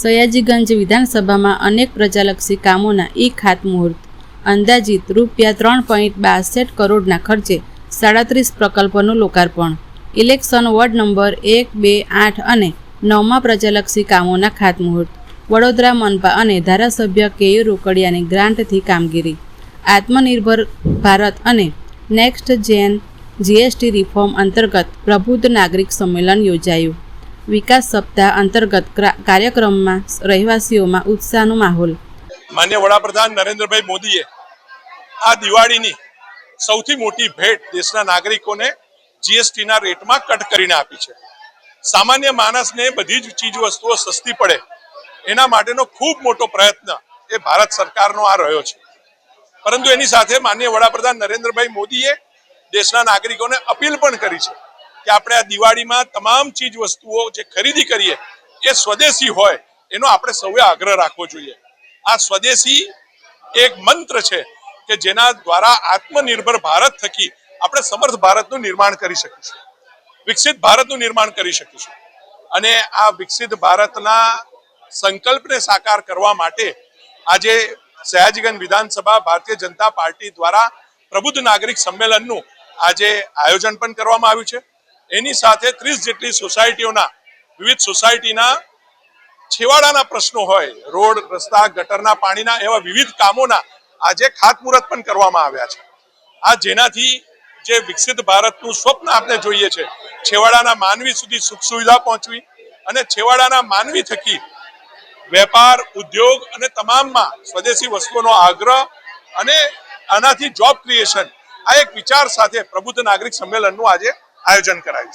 સયાજીગંજ વિધાનસભામાં અનેક પ્રજાલક્ષી કામોના ઈ ખાતમુહૂર્ત અંદાજિત રૂપિયા ત્રણ પોઈન્ટ બાસઠ કરોડના ખર્ચે સાડત્રીસ પ્રકલ્પોનું લોકાર્પણ. ઇલેક્શન વોર્ડ નંબર એક, બે, આઠ અને નવમાં પ્રજાલક્ષી કામોના ખાતમુહૂર્ત વડોદરા મનપા અને ધારાસભ્ય કેયુ રોકડિયાની ગ્રાન્ટથી કામગીરી. આત્મનિર્ભર ભારત અને નેક્સ્ટ જેન જીએસટી રિફોર્મ અંતર્ગત પ્રબુદ્ધ નાગરિક સંમેલન યોજાયું. વિકાસ સપ્તાહ અંતર્ગત ક્રા- કાર્યક્રમમાં રહેવાસીઓમાં ઉત્સાહનો માહોલ. માન્ય વડાપ્રધાન નરેન્દ્રભાઈ મોદીએ આ દિવાળીની સૌથી મોટી ભેટ દેશના નાગરિકોને જીએસટીના રેટમાં કટ કરીને આપી છે. સામાન્ય માણસને બધી જ ચીજ વસ્તુઓ સસ્તી પડે, એના માટેનો ખૂબ મોટો પ્રયત્ન એ ભારત સરકારનો આ રહ્યો છે. પરંતુ એની સાથે માન્ય વડાપ્રધાન નરેન્દ્રભાઈ મોદીએ દેશના નાગરિકોને અપીલ પણ કરી છે કે આપણે આ દિવાળીમાં તમામ ચીજ વસ્તુઓ જે ખરીદી કરીએ, એ સ્વદેશી હોય, એનો આપણે સૌએ આગ્રહ રાખવો જોઈએ. આ સ્વદેશી એક મંત્ર છે કે જેના દ્વારા આત્મનિર્ભર ભારત થકી આપણે સમર્થ ભારતનું નિર્માણ કરી શકીશું. વિકસિત ભારતનું નિર્માણ કરી શકીશું. અને આ વિકસિત ભારતના સંકલ્પને સાકાર કરવા માટે આજે સયાજીગંજ વિધાનસભા ભારતીય જનતા પાર્ટી દ્વારા પ્રબુદ્ધ નાગરિક સંમેલનનું આજે આયોજન પણ કરવામાં આવ્યું છે. એની સાથે ત્રીસ જેટલી સોસાયટીઓના, વિવિધ સોસાયટીના છેવાડાના પ્રશ્નો હોય, રોડ, રસ્તા, ગટરના પાણીના એવા વિવિધ કામોના આજે ખાતમુહૂર્ત પણ કરવામાં આવ્યા છે. આ જેનાથી જે વિકસિત ભારતનું સ્વપ્ન આપણે જોઈએ છે, છેવાડાના માનવી સુધી સુખ સુવિધા પહોંચવી અને છેવાડાના માનવી થકી વેપાર, ઉદ્યોગ અને તમામમાં સ્વદેશી વસ્તુઓનો આગ્રહ અને આનાથી જોબ ક્રિએશન આ એક વિચાર સાથે પ્રબુદ્ધ નાગરિક સંમેલનનું આજે આયોજન કરાયું છે.